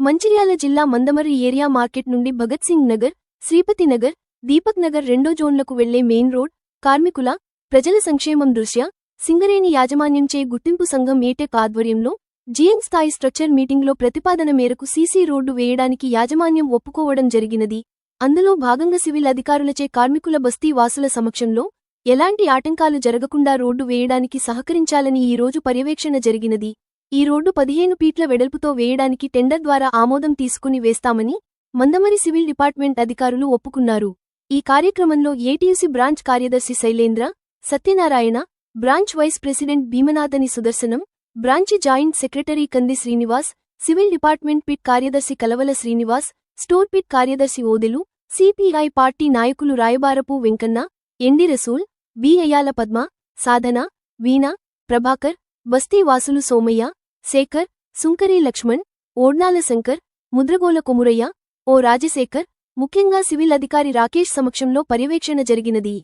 మంచిర్యాల జిల్లా Mandamarri area market నుండి భగత్ సింగ్ నగర్ శ్రీపతి నగర్ దీపక్ నగర్ రెండో జోన్లకు వెళ్ళే మెయిన్ రోడ్ కార్మికుల ప్రజల సంక్షేమం దృష్ట్యా సింగరేణి యాజమాన్యంచే గుర్తింపు సంఘం ఏటెక్ ఆధ్వర్యంలో జీఎన్ స్థాయి స్ట్రక్చర్ మీటింగ్లో ప్రతిపాదన మేరకు సీసీ రోడ్డు వేయడానికి యాజమాన్యం ఒప్పుకోవడం జరిగినది. అందులో భాగంగా సివిల్ అధికారులచే కార్మికుల బస్తీ వాసుల సమక్షంలో ఎలాంటి ఆటంకాలు జరగకుండా రోడ్డు వేయడానికి సహకరించాలని ఈ రోజు పర్యవేక్షణ జరిగినది. ఈ రోడ్డు పదిహేను ఫీట్ల వెడల్పుతో వేయడానికి టెండర్ ద్వారా ఆమోదం తీసుకుని వేస్తామని మందమరి సివిల్ డిపార్ట్మెంట్ అధికారులు ఒప్పుకున్నారు. ఈ కార్యక్రమంలో ఏటీయూసీ బ్రాంచ్ కార్యదర్శి Shailendra Satyanarayana branch vice president Bheemanathani Sudarshanam branch joint secretary Kandi Srinivas civil department pit కార్యదర్శి కలవల శ్రీనివాస్ స్టోర్ పిట్ కార్యదర్శి ఓదెలు సిపిఐ పార్టీ నాయకులు రాయబారపు వెంకన్న ఎండి రసూల్ బి అయ్యాల పద్మ సాధన వీణ ప్రభాకర్ బస్తీ వాసులు సోమయ్య శేఖర్ సుంకరి లక్ష్మణ్ ఓడ్నాల శంకర్ ముద్రగోల కొమురయ్య ఓ రాజశేఖర్ ముఖ్యంగా సివిల్ అధికారి రాకేష్ సమక్షంలో పర్యవేక్షణ జరిగినది.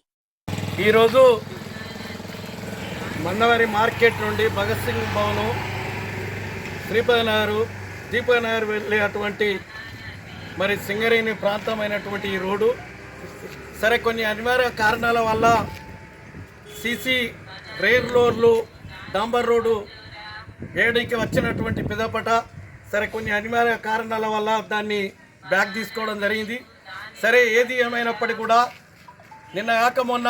ఈరోజు మందవరి మార్కెట్ నుండి భగత్ సింగ్ భవనం శ్రీపతి నగర్ వెళ్ళేటువంటి మరి సింగరేణి ప్రాంతమైనటువంటి ఈ రోడ్డు. సరే కొన్ని అనివార్య కారణాల వల్ల సీసీ రైల్ రోడ్లు డాంబర్ రోడ్డు వేయడానికి వచ్చినటువంటి పిదపట సరే కొన్ని అనివార్య కారణాల వల్ల దాన్ని బ్యాక్ తీసుకోవడం జరిగింది. సరే ఏది ఏమైనప్పటికీ కూడా నిన్న కాక మొన్న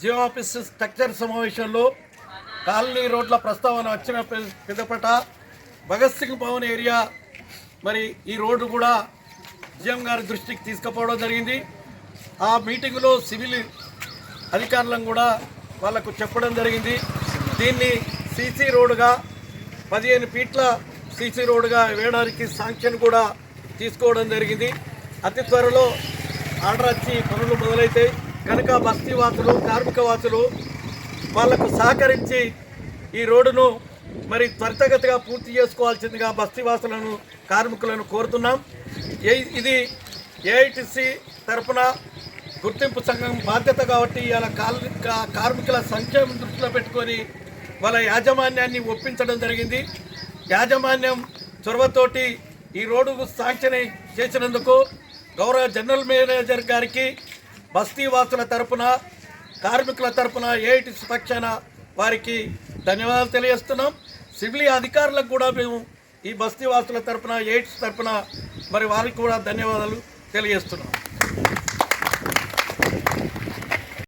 జియో ఆఫీస్ స్ట్రక్చర్ సమావేశంలో కాలనీ రోడ్ల ప్రస్తావన వచ్చిన పిదపట భగత్ సింగ్ భవన్ ఏరియా మరి ఈ రోడ్డు కూడా జిఎం గారి దృష్టికి తీసుకుపోవడం జరిగింది. ఆ మీటింగ్లో సివిల్ అధికారులను కూడా వాళ్ళకు చెప్పడం జరిగింది. దీన్ని సీసీ రోడ్డుగా పదిహేను ఫీట్ల సీసీ రోడ్డుగా వేయడానికి శాంక్షన్ కూడా తీసుకోవడం జరిగింది. అతి త్వరలో ఆర్డర్ వచ్చి పనులు మొదలైతాయి. కనుక బస్తీ వాసులు కార్మిక వాసులు వాళ్ళకు సహకరించి ఈ రోడ్డును మరి త్వరితగతిగా పూర్తి చేసుకోవాల్సిందిగా బస్తీ వాసులను కార్మికులను కోరుతున్నాం. ఏ- ఇది ఏఐటిసి తరఫున గుర్తింపు సంఘం బాధ్యత కాబట్టి ఇలా కార్మికుల సంక్షేమం దృష్టిలో పెట్టుకొని వాళ్ళ యాజమాన్యాన్ని ఒప్పించడం జరిగింది. యాజమాన్యం చొరవతోటి ఈ రోడ్డుకు శాంక్షన్ చేసినందుకు గౌరవ జనరల్ మేనేజర్ గారికి బస్తీ వాసుల తరపున కార్మికుల తరపున ఏఐటి పక్షాన వారికి ధన్యవాదాలు తెలియజేస్తున్నాం. సివిల్ అధికారులకు కూడా మేము ఈ బస్తీ వాసుల తరపున ఎయిడ్స్ తరపున మరి వారికి కూడా ధన్యవాదాలు తెలియజేస్తున్నాం.